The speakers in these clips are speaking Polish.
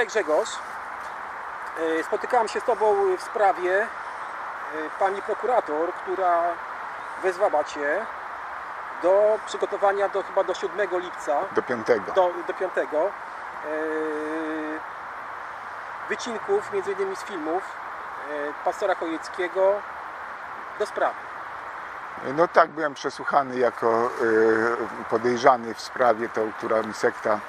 Witaj Grzegorz. E, Spotykałem się z Tobą w sprawie e, pani prokurator, która wezwała Cię do przygotowania do chyba do 7 lipca, Do piątego. do, do 5 e, wycinków, między innymi z filmów pastora Chojeckiego do sprawy. No tak, byłem przesłuchany jako podejrzany w sprawie tą, która mi sekta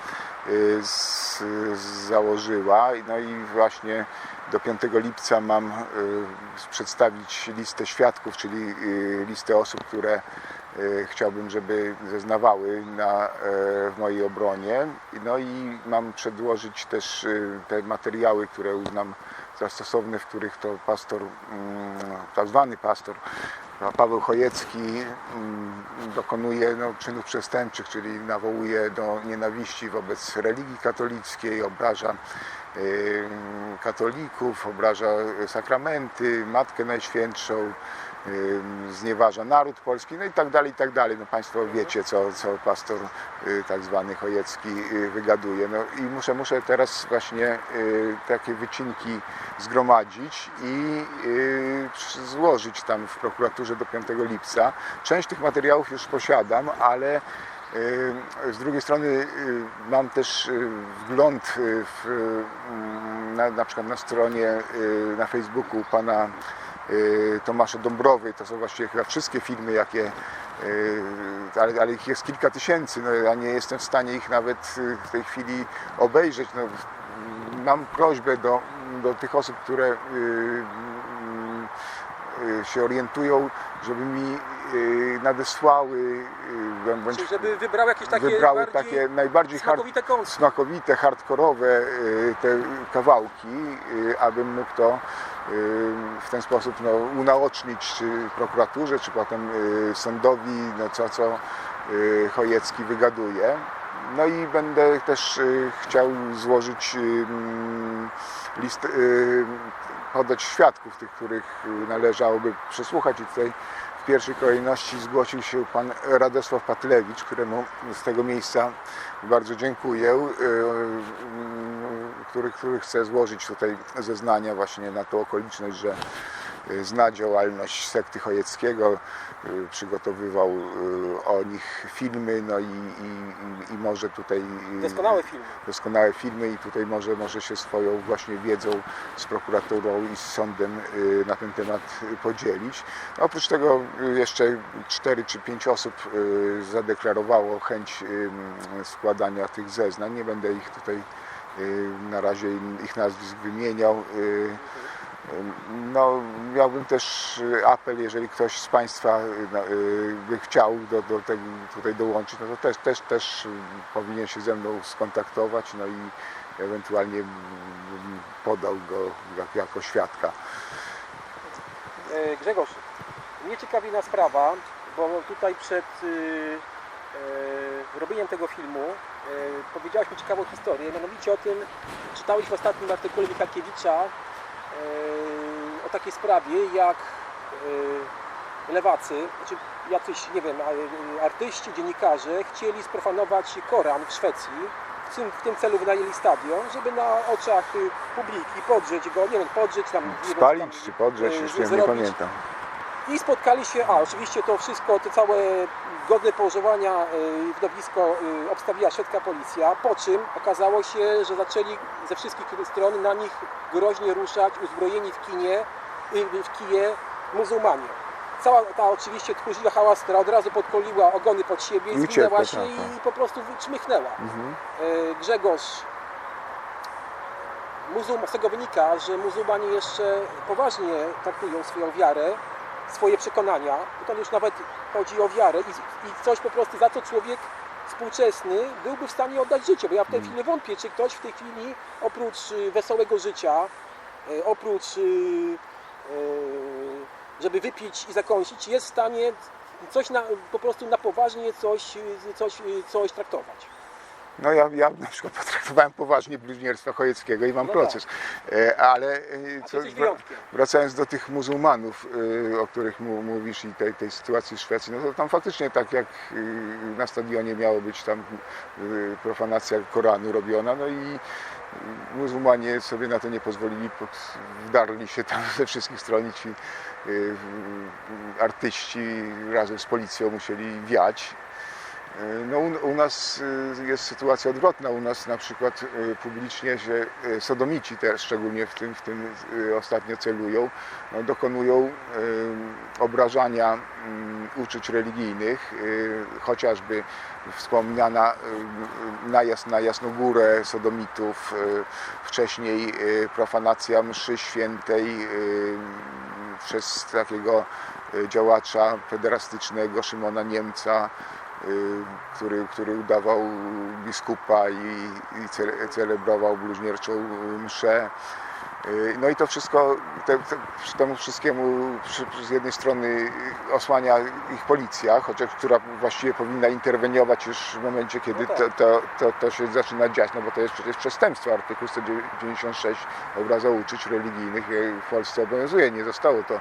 z, z założyła. No i właśnie do 5 lipca mam y, przedstawić listę świadków, czyli y, listę osób, które y, chciałbym, żeby zeznawały na, y, w mojej obronie. No i mam przedłożyć też y, te materiały, które uznam za stosowne, w których to pastor, mm, tak zwany pastor Paweł Chojecki mm, dokonuje no, czynów przestępczych, czyli nawołuje do nienawiści wobec religii katolickiej, obraża y, katolików, obraża sakramenty, Matkę Najświętszą, znieważa naród polski, no i tak dalej, i tak dalej. No Państwo wiecie, co, co pastor y, tak zwany Chojecki y, wygaduje. No i muszę, muszę teraz właśnie y, takie wycinki zgromadzić i złożyć tam w prokuraturze do 5 lipca. Część tych materiałów już posiadam, ale z drugiej strony mam też wgląd w, na, na przykład na stronie na Facebooku pana Tomasza Dąbrowy. To są właściwie chyba wszystkie filmy, jakie, y, ale, ale ich jest kilka tysięcy. No, ja nie jestem w stanie ich nawet y, w tej chwili obejrzeć. No, mam prośbę do, do tych osób, które y, y, się orientują, żeby mi y, nadesłały y, bądź Czyli żeby wybrał jakieś takie wybrały takie najbardziej hard, smakowite kąski. smakowite, hardkorowe y, te kawałki, y, abym mógł to y, w ten sposób no, unaocznić czy prokuraturze, czy potem y, sądowi, no, co, co y, Chojecki wygaduje. No i będę też y, chciał złożyć list, podać świadków, tych, których należałoby przesłuchać i tutaj w pierwszej kolejności zgłosił się pan Radosław Patlewicz, któremu z tego miejsca bardzo dziękuję, y, y, który, który chce złożyć tutaj zeznania właśnie na tą okoliczność, że y, zna działalność sekty Chojeckiego, y, przygotowywał y, o nich filmy, no i, i, i może tutaj Doskonałe filmy. doskonałe filmy i tutaj może, może się swoją właśnie wiedzą z prokuraturą i z sądem na ten temat podzielić. No, Oprócz tego jeszcze 4 czy 5 osób zadeklarowało chęć składania tych zeznań. Nie będę ich tutaj na razie ich nazwisk wymieniał. Y, no, miałbym też y, apel, jeżeli ktoś z Państwa y, no, y, by chciał do, do tego tutaj dołączyć, no to też, też, też y, powinien się ze mną skontaktować, no i ewentualnie podał go jak, jako świadka. E, Grzegorz, mnie ciekawi jedna sprawa, bo tutaj przed y, robieniem tego filmu e, powiedziałeś mi ciekawą historię, mianowicie o tym, czytałeś w ostatnim artykule Michalkiewicza e, o takiej sprawie, jak e, lewacy, znaczy jacyś, nie wiem, artyści, dziennikarze chcieli sprofanować Koran w Szwecji, w tym, w tym celu wynajęli stadion, żeby na oczach y, publiki podrzeć go, nie wiem, podrzeć tam, nie wiem, Spalić tam, czy podrzeć, y, już nie, pamiętam. I spotkali się, a oczywiście to wszystko, to całe godne położowania y, widowisko y, obstawiła szwedzka policja, po czym okazało się, że zaczęli ze wszystkich stron na nich groźnie ruszać uzbrojeni w kinie, w kije muzułmanie. Cała ta oczywiście tchórzliwa hałas, która od razu podkoliła ogony pod siebie, I uciekła, się tak, i tak. po prostu czmychnęła. Mhm. E, Grzegorz, z tego wynika, że muzułmanie jeszcze poważnie traktują swoją wiarę, swoje przekonania. Tutaj już nawet chodzi o wiarę i, i coś po prostu, za co człowiek współczesny byłby w stanie oddać życie, bo ja w tej chwili wątpię, czy ktoś w tej chwili oprócz y, wesołego życia, y, oprócz y, żeby wypić i zakąsić, jest w stanie coś na, po prostu na poważnie coś, coś, coś traktować. No ja, ja na przykład potraktowałem poważnie bluźnierstwa Chojeckiego i mam No proces. E, Ale e, co, wracając do tych muzułmanów, e, o których mówisz i tej, tej sytuacji w Szwecji, no to tam faktycznie tak jak na stadionie miało być tam profanacja Koranu robiona, no i muzułmanie sobie na to nie pozwolili, wdarli się tam ze wszystkich stron i ci artyści razem z policją musieli wiać. Y, No, u, nas y, jest sytuacja odwrotna. U nas na przykład y, publicznie się sodomici też szczególnie w tym, w tym ostatnio celują, no, dokonują obrażania y, uczuć religijnych, chociażby wspomniana najazd na Jasnogórę sodomitów, wcześniej profanacja mszy świętej przez takiego działacza pederastycznego Szymona Niemca, który, który udawał biskupa i, i cele- celebrował bluźnierczą mszę. Y, No i to wszystko, te, te, temu wszystkiemu przy, z jednej strony osłania ich policja, chociaż która właściwie powinna interweniować już w momencie, kiedy No to, tak. to, to, to się zaczyna dziać, no bo to jest przecież przestępstwo. Artykuł 196 obraza uczuć religijnych y, w Polsce obowiązuje, nie zostało to, y,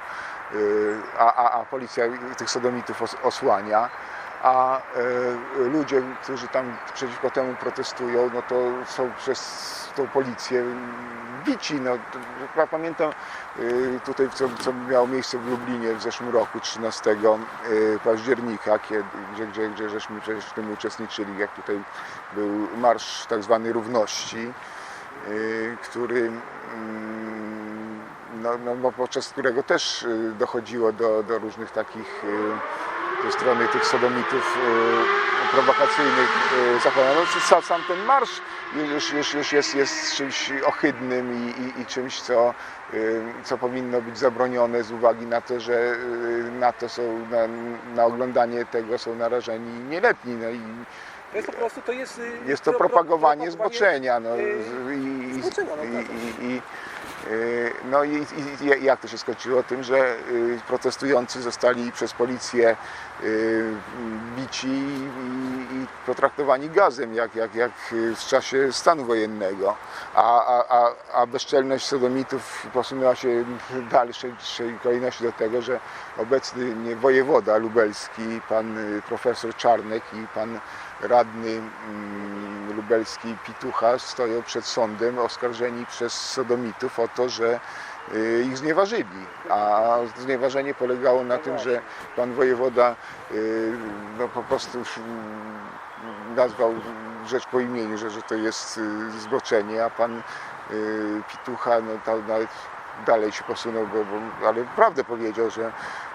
a, a, a policja tych sodomitów os, osłania a e, ludzie, którzy tam przeciwko temu protestują, no to są przez tą policję bici. No, ja pamiętam e, tutaj, co, co miało miejsce w Lublinie w zeszłym roku, 13 e, października, kiedy, gdzie, gdzie, gdzie żeśmy przecież w tym uczestniczyli, jak tutaj był Marsz tak Równości, który mm, no, no, no, podczas którego też dochodziło do, do różnych takich ze strony tych sodomitów e, prowokacyjnych e. No, sam, sam ten marsz już, już, już jest, jest czymś ohydnym i, i, i czymś, co, e, co powinno być zabronione z uwagi na to, że e, na to są, na, na oglądanie tego są narażeni nieletni. No i To jest po prostu, to jest... y, jest to pro- pro- propagowanie propagowanie- zboczenia. No, y, i, zboczenia, no i, tak. i, no i, i, jak to się skończyło? Tym, że y, protestujący zostali przez policję y, bici i, i potraktowani gazem, jak, jak, jak w czasie stanu wojennego. A, a, a, bezczelność sodomitów posunęła się w dalszej kolejności do tego, że obecny wojewoda lubelski, pan y, profesor Czarnek i pan radny lubelski Pitucha stoją przed sądem oskarżeni przez sodomitów o to, że y, ich znieważyli. A znieważenie polegało na tym, że pan wojewoda y, no, po prostu mm, nazwał rzecz po imieniu, że, że to jest y, zboczenie, a pan y, Pitucha no, nawet dalej się posunął, bo, bo, ale prawdę powiedział, że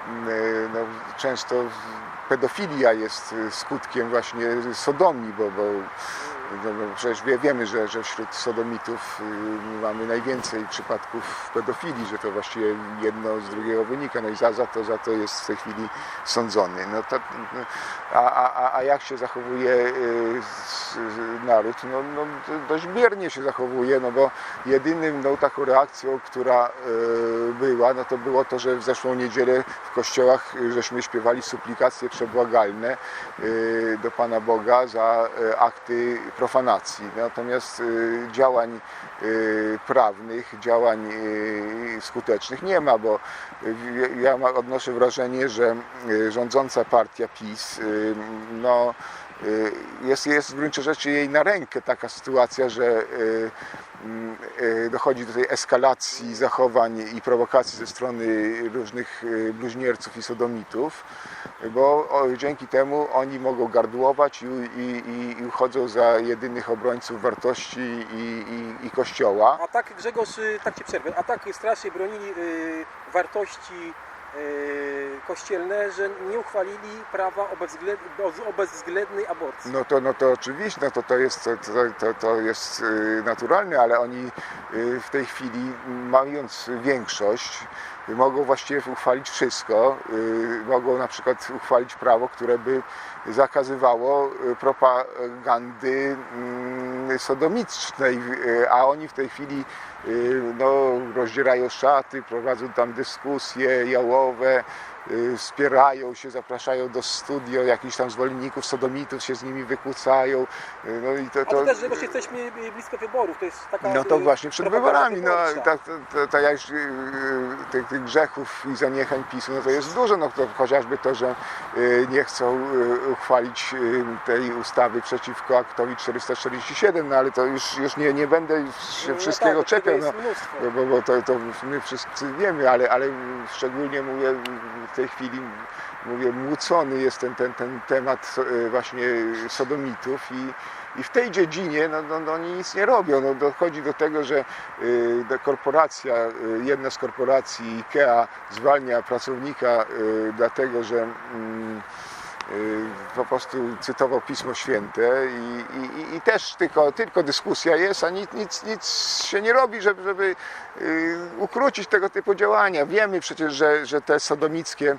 mm, y, no, często pedofilia jest y, skutkiem właśnie sodomii, bo, bo no, no, przecież wie, wiemy, że, że wśród sodomitów y, mamy najwięcej przypadków pedofilii, że to właściwie jedno z drugiego wynika, no i za, za, to, za to jest w tej chwili sądzony. No to, a, a, a- a jak się zachowuje y, naród? No, no, dość biernie się zachowuje, no bo jedynym no, taką reakcją, która y, była, no to było to, że w zeszłą niedzielę w kościołach y, żeśmy śpiewali suplikacje przebłagalne do Pana Boga za akty profanacji. Natomiast działań prawnych, działań skutecznych nie ma, bo ja odnoszę wrażenie, że rządząca partia PiS no, y, jest, jest w gruncie rzeczy jej na rękę taka sytuacja, że y, y, dochodzi do tej eskalacji zachowań i prowokacji ze strony różnych bluźnierców i sodomitów, bo dzięki temu oni mogą gardłować i, i, i- uchodzą za jedynych obrońców wartości i, i, i Kościoła. A tak Grzegorz, tak Ci przerwę, a tak strasznie bronili wartości kościelne, że nie uchwalili prawa o, bezwzględ, o bezwzględnej aborcji. No to, no to oczywiście, no to, to, jest, to, to, to jest y, naturalne, ale oni y, w tej chwili, mając większość, mogą właściwie uchwalić wszystko. Y, Mogą na przykład uchwalić prawo, które by zakazywało propagandy mm, sodomicznej, a oni w tej chwili no, rozdzierają szaty, prowadzą tam dyskusje jałowe, y, wspierają się, zapraszają do studio, jakichś tam zwolenników sodomitów się z nimi wykłócają. y, No i to, A to, to też, że właśnie jesteśmy y, blisko wyborów, to jest taka... no to y, właśnie przed wyborami, no wyborcza. tak, to, to, to ja już, yy, tych, tych grzechów i zaniechań PiSu, no to jest dużo, no to chociażby to, że nie chcą uchwalić tej ustawy przeciwko aktowi 447, no ale to już, już nie, nie będę się No wszystkiego tak, czepiał, no, bo, bo to, to my wszyscy wiemy, ale, ale szczególnie mówię w tej chwili mówię, młócony jest ten, ten, ten temat e, właśnie sodomitów i, i w tej dziedzinie no, no, no, oni nic nie robią. No, dochodzi do tego, że y, korporacja, y, jedna z korporacji IKEA zwalnia pracownika y, dlatego, że y, po prostu cytował Pismo Święte i, i, i też tylko, tylko dyskusja jest, a nic, nic, nic się nie robi, żeby, żeby y, ukrócić tego typu działania. Wiemy przecież, że, że te sodomickie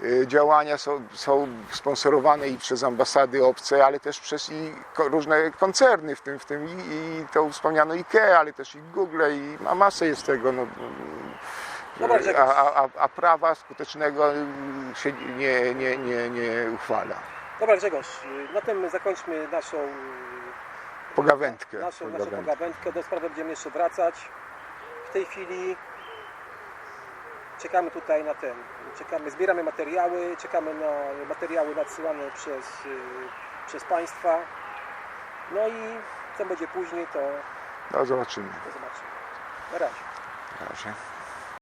y, działania są, są sponsorowane i przez ambasady obce, ale też przez i różne koncerny, w tym, w tym i, i to wspomniano IKEA, ale też i Google i ma masę jest tego. No, Dobra, a, a, a, a prawa skutecznego się nie, nie, nie, nie uchwala. Dobra Grzegorz, y, na tym zakończmy naszą... y, Pogawędkę. Naszą, naszą Pogawędkę. pogawędkę. Do sprawy będziemy jeszcze wracać. W tej chwili czekamy tutaj na ten, czekamy, zbieramy materiały, czekamy na materiały nadsyłane przez, y, przez Państwa. No i co będzie później, to, No zobaczymy. to zobaczymy. Na razie. Na razie.